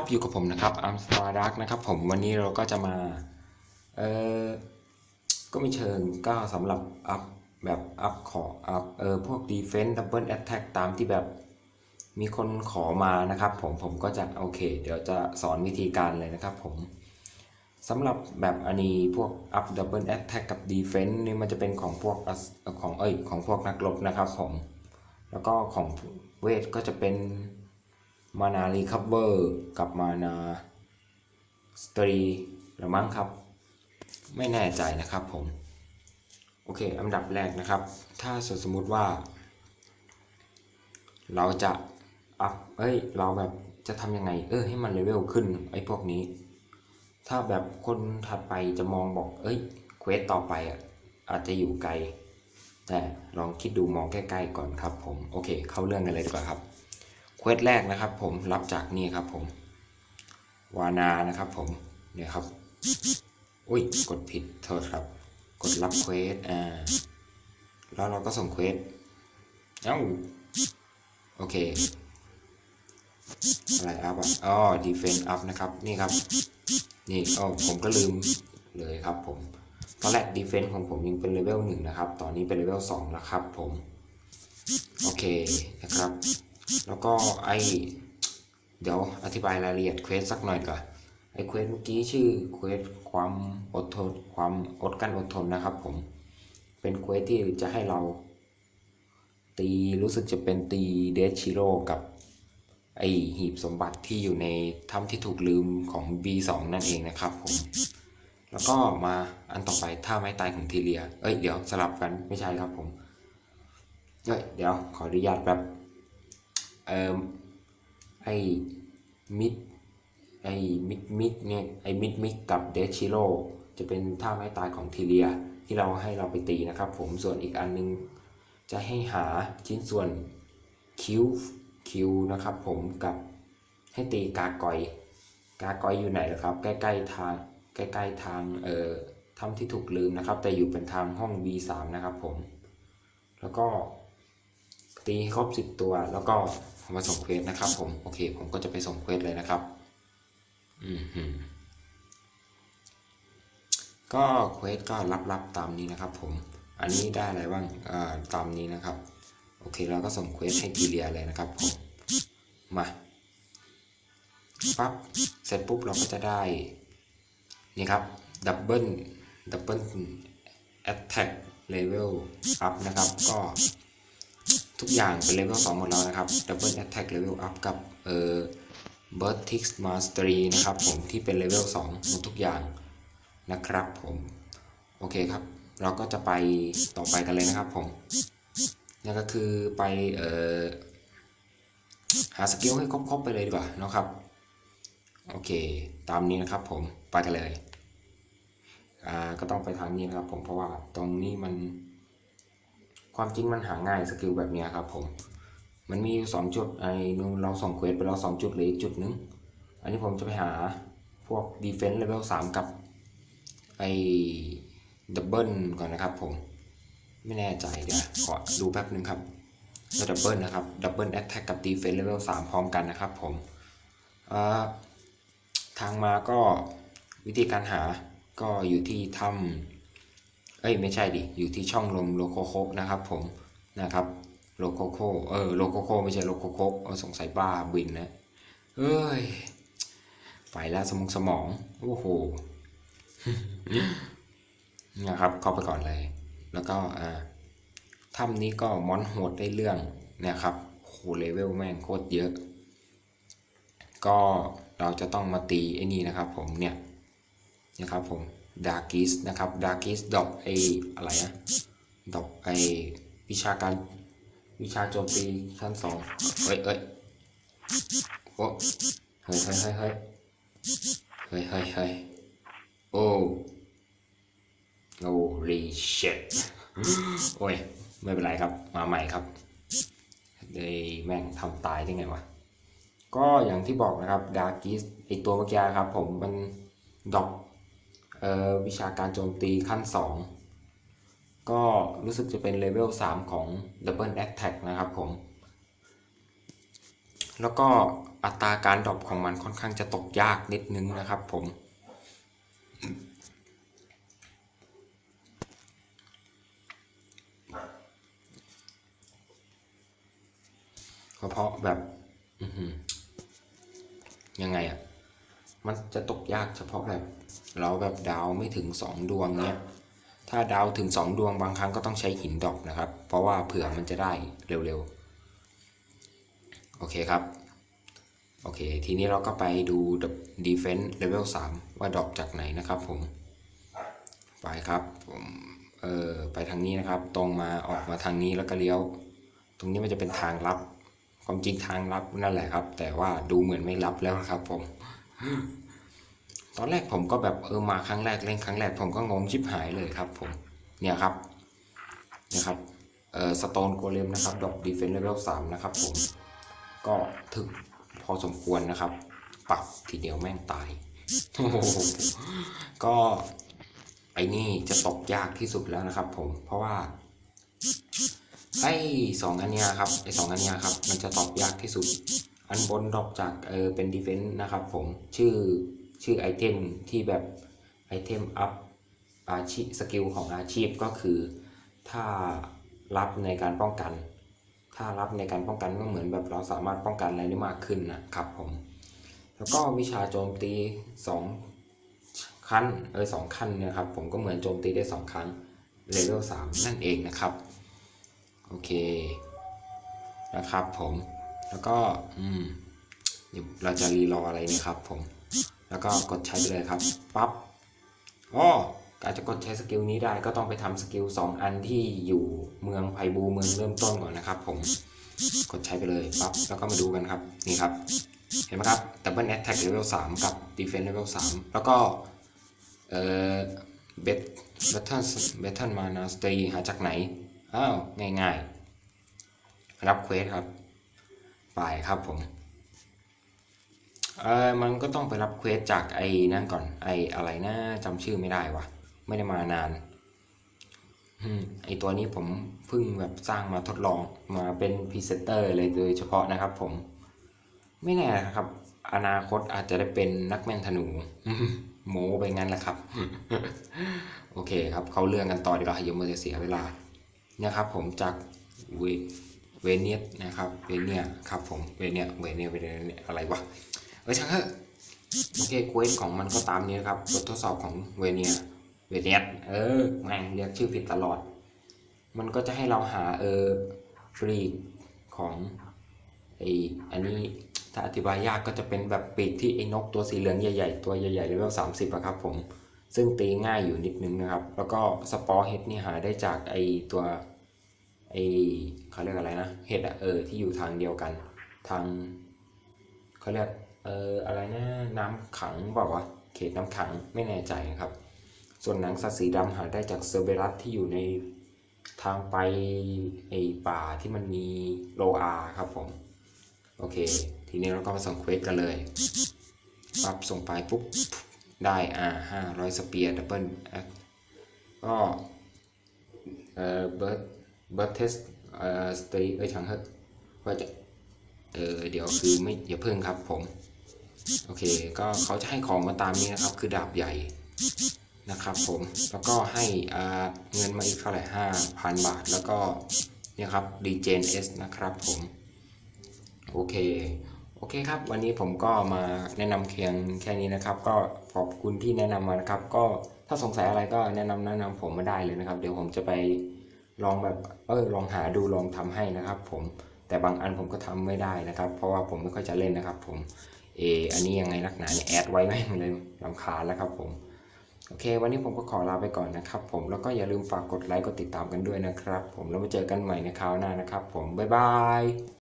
ครับอยู่กับผมนะครับอัมสตาร์ดักนะครับผมวันนี้เราก็จะมาเออก็ม่เชิงก็สำหรับอัพแบบอัพขออัพเออพวก Defense Double Attack ตามที่แบบมีคนขอมานะครับผมผมก็จะโอเค เดี๋ยวจะสอนวิธีการเลยนะครับผมสำหรับแบบอันนี้พวก up double attack กับ defense นี่มันจะเป็นของพวกของเอ้ยของพวกนักรบนะครับผมแล้วก็ของเวทก็จะเป็น มานารีคัพเวอร์กับมานาสตรีหรือมั้งครับ ไม่แน่ใจนะครับผม โอเค อันดับแรกนะครับ ถ้าสมมติว่า เราจะอัพเอ้ย เราแบบจะทำยังไง เออ ให้มันเลเวลขึ้นไอ้พวกนี้ ถ้าแบบคนถัดไปจะมองบอก เอ้ย เควสต่อไปอะ อาจจะอยู่ไกล แต่ลองคิดดูมองใกล้ๆก่อนครับผม โอเค เข้าเรื่องกันเลยดีกว่าครับ เควสแรกนะครับผมรับจากนี่ครับผม วานานะครับผมเนี่ยครับ อุ้ยกดผิดโทษครับ กดรับเควสอ่าแล้วเราก็ส่งเควสเอ้าโอเคอะไรอัพอะอ๋อดีเฟนต์อัพนะครับ นี่ครับ นี่อ๋อผมก็ลืมเลยครับผม ตอนแรกดีเฟนต์ของผมยังเป็นเลเวลหนึ่งนะครับ ตอนนี้เป็นเลเวลสองแล้วครับผม โอเคนะครับ แล้วก็ไอเดี๋ยวอธิบายรายละเอียดเควสสักหน่อยก่อนไอเควสเมื่อกี้ชื่อเควสความอดทนความอดกั้นอดทนนะครับผมเป็นเควสที่จะให้เรา ตีรู้สึกจะเป็นตีเดชิโร่กับไอหีบสมบัติที่อยู่ในถ้ำที่ถูกลืมของ B2 นั่นเองนะครับผม แล้วก็มาอันต่อไปท่าไม้ตายของทีเรีย เอ้ยเดี๋ยวสลับกันไม่ใช่ครับผม เอ้ยเดี๋ยวขออนุญาตแบบ ไอมิดไอมิดมิดเนี่ยไอมิดมิดกับเดชิโร่จะเป็นท่าไม้ตายของทีเรียที่เราให้เราไปตีนะครับ ผมส่วนอีกอันนึง จะให้หาชิ้นส่วนคิวคิวนะครับ ผมกับให้ตีกากอย กากอยอยู่ไหนล่ะครับ ใกล้ๆทางใกล้ๆทางเอ่อถ้ำที่ถูกลืมนะครับ แต่อยู่เป็นทางห้อง B3 นะครับผม แล้วก็ตีครบ 10 ตัวแล้วก็ มาส่งเควสนะครับผมโอเค ผมก็จะไปส่งเควสเลยนะครับอืมฮึก็เควสก็รับๆตามนี้นะครับผมอันนี้ได้อะไรบ้างอ่าตามนี้นะครับ โอเคเราก็ส่งเควสให้ทีเรียเลยนะครับผมมาปั๊บเสร็จปุ๊บเราก็จะได้นี่ครับดับเบิลดับเบิลแอตแทกเลเวลอัพนะครับ ก็ ทุกอย่างเป็นเลเวล2หมดแล้วนะครับดับเบิลแอตแทกเลเวลอัพกับเอ่อ b i r t i x Mastery นะครับผมที่เป็นเลเวล2หมดทุกอย่างนะครับผมโอเคครับ เราก็จะไปต่อไปกันเลยนะครับผมนั่นก็คือไปเอ่อหาสกิลให้ครบๆไปเลยดีกว่านะครับโอเค ตามนี้นะครับผมไปกันเลยอ่าก็ต้องไปทางนี้นะครับผมเพราะว่าตรงนี้มัน ความจริงมันหาง่ายสกิลแบบนี้ครับผม มันมีอยู่สองจุดไอ้นูเราส่งเควสไปแล้วสองจุดเหลืออีกจุดหนึง อันนี้ผมจะไปหาพวก defense level 3กับไอ้ดับเบิลก่อนนะครับผม ไม่แน่ใจเดี๋ยวขอดูแป๊บนึงครับก็ดับเบิลนะครับดับเบิลแอตแทกกับดีเฟน s ์เลเวล3พร้อมกันนะครับผมทางมาก็วิธีการหาก็อยู่ที่ถ้ำ เอ้ยไม่ใช่ดิ อยู่ที่ช่องลมโลโคโคนะครับผมนะครับโลโคโคเออโลโคโคไม่ใช่โลโคโคเออสงสัยบ้าบินนะเอ้ยไปแล้วสมองสมอง โอ้โหนะครับเข้าไปก่อนเลย แล้วก็อ่าถ้ำนี้ก็มอนโหดได้เรื่องนะครับโหเลเวลแม่งโคตรเยอะ ก็เราจะต้องมาตีไอ้นี่นะครับผมเนี่ยนะครับผม ดาร์กิสนะครับดาร์กิสดอกไออะไรนะดอกไอวิชาการวิชาโจมตีชั้นสองเอ้ยเอ้ยโอ้เฮ้ยเฮ้ยเฮ้ยเฮ้ยเฮ้ยเฮ้ยเฮ้ยโอ้โอ้รีเช็ตโอ้ย ไม่เป็นไรครับ มาใหม่ครับเลยแม่งทำตายได้ไงวะ ก็อย่างที่บอกนะครับดาร์กิสไอตัวเมื่อกี้ครับผมมันดอก วิชาการโจมตีขั้น 2 ก็รู้สึกจะเป็นเลเวล 3 ของ Double Attack นะครับผม แล้วก็อัตราการดรอปของมันค่อนข้างจะตกยากนิดนึงนะครับผม เพราะแบบยังไงอะ่ะ มันจะตกยากเฉพาะแบบ เราแบบดาวไม่ถึงสองดวงเนี้ยถ้าดาวถึงสองดวงบางครั้งก็ต้องใช้หินดอกนะครับ เพราะว่าเผื่อมันจะได้เร็วๆ โอเคครับ โอเค ทีนี้เราก็ไปดู defense level 3 ว่าดรอปจากไหนนะครับผม ไปครับผมเออไปทางนี้นะครับ ตรงมาออกมาทางนี้แล้วก็เลี้ยว ตรงนี้มันจะเป็นทางลับ ความจริงทางลับนั่นแหละครับ แต่ว่าดูเหมือนไม่ลับแล้วครับผม ตอนแรกผมก็แบบเออมาครั้งแรกเล่นครั้งแรกผมก็งงชิบหายเลยครับผม เนี่ยครับเนี่ยครับ เอ่อสโตนโกเลมนะครับ ดอกดีเฟนส์เลเวลสามนะครับผม ก็ถึกพอสมควรนะครับปักทีเดียวแม่งตาย ก็ไอ้นี่จะตกยากที่สุดแล้วนะครับ ผม เพราะว่าไอ้สองอันเนี้ยครับไอ้สองอันเนี้ยครับ มันจะตอบยากที่สุด อันบนดอกจากเออเป็นดีเฟนส์นะครับผมชื่อชื่อไอเทมที่แบบไอเทมอัพอาชีพสกิลของอาชีพก็คือ ถ้ารับในการป้องกัน ถ้ารับในการป้องกันก็เหมือนแบบเราสามารถป้องกันอะไรได้มากขึ้นนะครับผมแล้วก็วิชาโจมตีสองขั้นเออสองขั้นนี่ยครับผมก็เหมือนโจมตีได้สองครั้งเลเวลสามนั่นเองนะครับ โอเคนะครับผม แล้วก็อืมเราจะรีรออะไรนี่ยครับผม แล้วก็กดใช้ไปเลยครับปั๊บอ๋อการจะกดใช้สกิลนี้ได้ก็ต้องไปทำสกิล2อันที่อยู่เมืองไพบูเมืองเริ่มต้นก่อนนะครับ ผมกดใช้ไปเลยปั๊บแล้วก็มาดูกันครับนี่ครับ เห็นไหมครับ Double Attack Level 3 กับ Defense Level 3 แล้วก็เอ่อเบทเบทันเบทันมานาสตีหาจากไหน อ้าว ง่ายๆ รับเควสครับ ไปครับผมเออมันก็ต้องไปรับเควสจากไอ้นั่นก่อน ไอ้อะไรนะจำชื่อไม่ได้วะไม่ได้มานานไอตัวนี้ผมเพิ่งแบบสร้างมาทดลองมาเป็นพรีเซนเตอร์เลยโดยเฉพาะนะครับผม ไม่แน่ครับ อนาคตอาจจะได้เป็นนักแม่นธนูโมไปงั้นแหละครับ โอเคครับ เขาเรื่องกันต่อดีกว่าอย่ามัวจะเสียเวลาเนี่ยครับผมจากเว เวเนียนะครับเวเนียครับผมเวเนียเวเนียเวเนียอะไรวะเออช่างเถอะโอเคเควสของมันก็ตามนี้นะครับบททดสอบของเวเนียเวเนียเออแม่งเรียกชื่อผิดตลอด มันก็จะให้เราหาเออฟรีของไออันนี้ถ้าอธิบายยากก็จะเป็นแบบปีกที่ไอ้นกตัวสีเหลืองใหญ่ๆ ตัวใหญ่ๆเลเวลสามสิบอะครับผม ซึ่งตีง่ายอยู่นิดนึงนะครับ แล้วก็สปอร์เฮดนี่หาได้จากไอตัว ไอเขาเรียกอะไรนะเฮดอะเออที่อยู่ทางเดียวกัน ทางเขาเรียกเอออะไรนะน้ำขังบอกว่าเขตน้ำขังไม่แน่ใจครับ ส่วนหนังสัตว์สีดำหาได้จากเซอร์เบรัสที่อยู่ในทางไปไอป่าที่มันมีโลอาครับผม โอเค ทีนี้เราก็มาส่งเควสกันเลยปั๊บส่งไปปุ๊บ ได้อ่าห้าร้อยสเปียร์ดับเบิลก็เออเบิร์ด บิร์ดเทสอ่อสตรีเอ้ยช่างเถอะว่าจะเออเดี๋ยวคือไม่อย่าเพิ่งครับผม โอเค ก็เขาจะให้ของมาตามนี้นะครับ คือดาบใหญ่นะครับผมแล้วก็ให้อ่าเงินมาอีกเท่าไหร่ห้าพันบาทแล้วก็เนี่ยครับดีเจนเอสนะครับผม โอเค โอเคครับ วันนี้ผมก็มาแนะนำเคียงแค่นี้นะครับ ก็ขอบคุณที่แนะนำมานะครับ ก็ถ้าสงสัยอะไรก็แนะนำแนะนำผมมาได้เลยนะครับ เดี๋ยวผมจะไป ลองแบบเออลองหาดูลองทำให้นะครับ ผมแต่บางอันผมก็ทำไม่ได้นะครับ เพราะว่าผมไม่ค่อยจะเล่นนะครับ ผมเอออันนี้ยังไงนักหนาเนี่ยแอดไว้แม่งเลยลำคาแล้วครับผมโอเค วันนี้ผมก็ขอลาไปก่อนนะครับผมแล้วก็อย่าลืมฝากกดไลค์กดติดตามกันด้วยนะครับ ผมแล้วมาเจอกันใหม่ในคราวหน้านะครับ ผมบ๊ายบาย